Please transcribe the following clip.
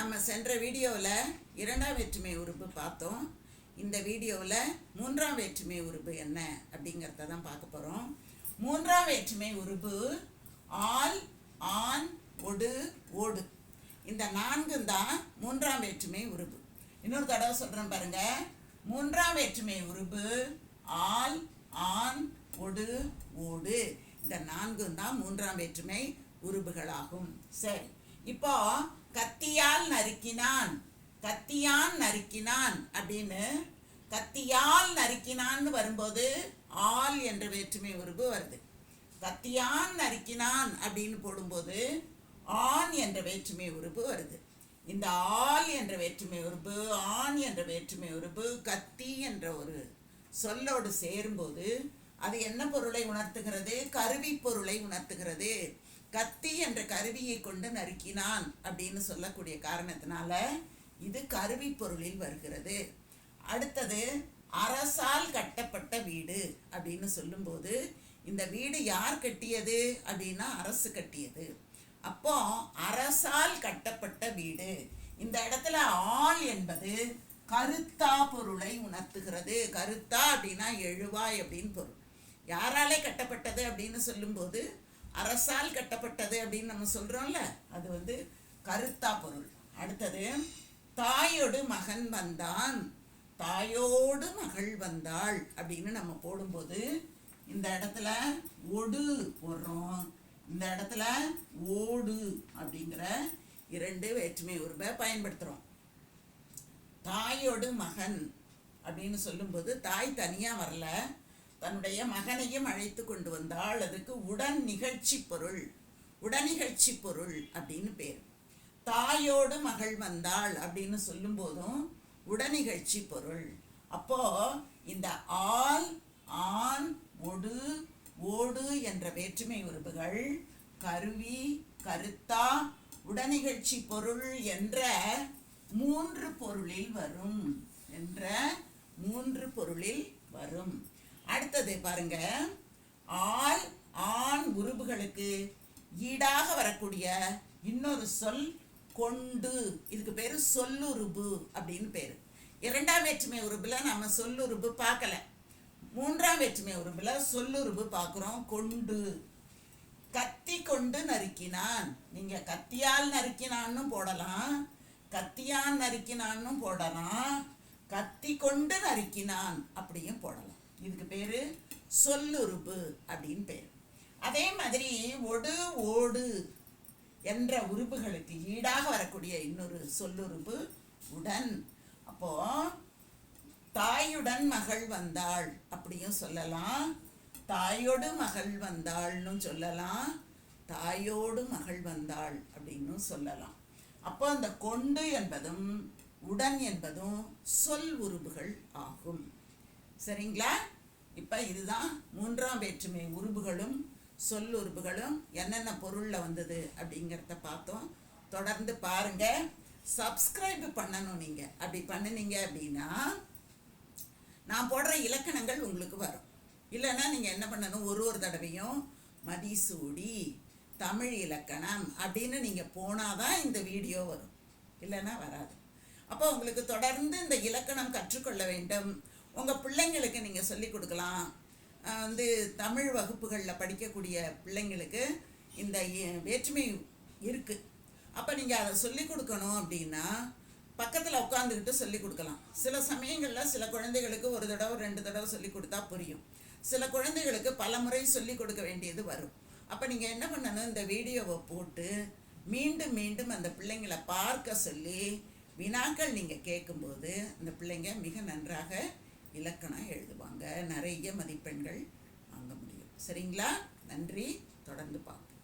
நம்ம சென்ற வீடியோவில் இரண்டாம் வேற்றுமை உறுப்பு பார்த்தோம். இந்த வீடியோவில் மூன்றாம் வேற்றுமை உறுப்பு என்ன அப்படிங்கிறத தான் பார்க்க போகிறோம் மூன்றாம் வேற்றுமை உறுப்பு ஆல் ஆன் ஒடு ஓடு. இந்த நான்கும் தான் மூன்றாம் வேற்றுமை உறுப்பு. இன்னொரு தடவை சொல்கிறேன் பாருங்க. மூன்றாம் வேற்றுமை உறுப்பு ஆல் ஆண் ஒடு ஓடு. இந்த நான்கும் தான் மூன்றாம் வேற்றுமை உறுப்புகளாகும். சரி. இப்போ கத்தியால் நறுக்கினான். கத்தியான் நறுக்கினான் அப்படின்னு கத்தியால் நறுக்கினான்னு வரும்போது ஆல் என்ற வேற்றுமை உருவு வருது. கத்தியான் நறுக்கினான் அப்படின்னு போடும்போது ஆண் என்ற வேற்றுமை உருவு வருது. இந்த ஆள் என்ற வேற்றுமை உறுப்பு ஆண் என்ற வேற்றுமை உறுப்பு கத்தி என்ற ஒரு சொல்லோடு சேரும்போது அது என்ன பொருளை உணர்த்துகிறது? கருவி பொருளை உணர்த்துகிறது. கத்தி என்ற கருவியை கொண்டு நறுக்கினான் அப்படின்னு சொல்லக்கூடிய காரணத்தினால இது கருவி பொருளில் வருகிறது. அடுத்தது அரசால் கட்டப்பட்ட வீடு அப்படின்னு சொல்லும்போது இந்த வீடு யார் கட்டியது அப்படின்னா அரசு கட்டியது. அப்போ அரசால் கட்டப்பட்ட வீடு. இந்த இடத்துல ஆள் என்பது கருத்தா பொருளை உணர்த்துகிறது. கருத்தா அப்படின்னா எழுவாய் அப்படின்னு பொருள். யாராலே கட்டப்பட்டது அப்படின்னு சொல்லும்போது அரசால் கட்டப்பட்டது அப்படின்னு நம்ம சொல்றோம்ல அது வந்து கருத்தா பொருள். அடுத்தது தாயோடு மகன் வந்தான். தாயோடு மகள் வந்தாள் அப்படின்னு நம்ம போடும்போது இந்த இடத்துல ஒடு போடுறோம். இந்த இடத்துல ஓடு அப்படிங்கிற இரண்டு வேற்றுமை உருவை பயன்படுத்துகிறோம் தாயோடு மகன் அப்படின்னு சொல்லும்போது தாய் தனியாக வரல தன்னுடைய மகனையும் அழைத்து கொண்டு வந்தாள் அதுக்கு உடன் நிகழ்ச்சி பொருள் உடனிகழ்ச்சி பொருள் அப்படின்னு பேர். தாயோடு மகள் வந்தாள் அப்படின்னு சொல்லும்போதும் உடனிகழ்ச்சி பொருள். அப்போ இந்த ஆல் ஆண் ஒடு ஓடு என்ற வேற்றுமை உறுப்புகள் கருவி கருத்தா உடனிகழ்ச்சி பொருள் என்ற மூன்று பொருளில் வரும் என்ற மூன்று பொருளில் வரும். அடுத்தது பாருங்க. ஆள் ஆண் உறுப்புகளுக்கு ஈடாக வரக்கூடிய இன்னொரு சொல் கொண்டு. இதுக்கு பேர் சொல்லுறுப்பு அப்படின்னு பேர். இரண்டாம் வேற்றுமை உறுப்புல நம்ம சொல்லுறுப்பு பார்க்கல. மூன்றாம் வேற்றுமை உறுப்புல சொல்லுறுப்பு பார்க்குறோம் கொண்டு. கத்தி கொண்டு நறுக்கினான். நீங்கள் கத்தியால் நறுக்கினான்னு போடலாம். கத்தியால் நறுக்கினான்னு போடலாம். கத்தி கொண்டு நறுக்கினான் அப்படியும் போடலாம். இதுக்கு பேர் சொல்லுறுப்பு அப்படின்னு பேர். அதே மாதிரி ஒடு ஓடு என்ற உறுப்புகளுக்கு ஈடாக வரக்கூடிய இன்னொரு சொல்லுறுப்பு உடன். அப்போ தாயுடன் மகள் வந்தாள் அப்படியும் சொல்லலாம். தாயோடு மகள் வந்தாள்னு சொல்லலாம். தாயோடு மகள் வந்தாள் அப்படின்னும் சொல்லலாம். அப்போ அந்த கொண்டு என்பதும் உடன் என்பதும் சொல் உறுப்புகள் ஆகும். சரிங்களா? இப்போ இதுதான் மூன்றாம் வேற்றுமை. உருபுகளும் சொல் உருபுகளும் என்னென்ன பொருளில் வந்தது அப்படிங்கிறத பார்த்தோம். தொடர்ந்து பாருங்க. சப்ஸ்கிரைப் பண்ணணும் நீங்கள் அப்படி பண்ணினீங்க அப்படின்னா நான் போடுற இலக்கணங்கள் உங்களுக்கு வரும். இல்லைன்னா நீங்கள் என்ன பண்ணணும்? ஒரு ஒரு தடவையும் மதிசூடி தமிழ் இலக்கணம் அப்படின்னு நீங்கள் போனால் தான் இந்த வீடியோ வரும். இல்லைன்னா வராது. அப்போ உங்களுக்கு தொடர்ந்து இந்த இலக்கணம் கற்றுக்கொள்ள வேண்டும். உங்கள் பிள்ளைங்களுக்கு நீங்கள் சொல்லிக் கொடுக்கலாம். வந்து தமிழ் வகுப்புகளில் படிக்கக்கூடிய பிள்ளைங்களுக்கு இந்த வேற்றுமை இருக்குது அப்போ நீங்கள் அதை சொல்லிக் கொடுக்கணும் அப்படின்னா பக்கத்தில் உட்காந்துக்கிட்டு சொல்லிக் கொடுக்கலாம். சில சமயங்களில் சில குழந்தைகளுக்கு ஒரு தடவை ரெண்டு தடவை சொல்லிக் கொடுத்தா புரியும். சில குழந்தைகளுக்கு பல முறை சொல்லிக் கொடுக்க வேண்டியது வரும். அப்போ நீங்கள் என்ன பண்ணணும்? இந்த வீடியோவை போட்டு மீண்டும் மீண்டும் அந்த பிள்ளைங்களை பார்க்க சொல்லி வினாக்கள் நீங்கள் கேட்கும்போது அந்த பிள்ளைங்க மிக நன்றாக இலக்கணம் எழுதுவாங்க. நிறைய மதிப்பெண்கள் வாங்க முடியும். சரிங்களா? நன்றி. தொடர்ந்து பார்ப்போம்.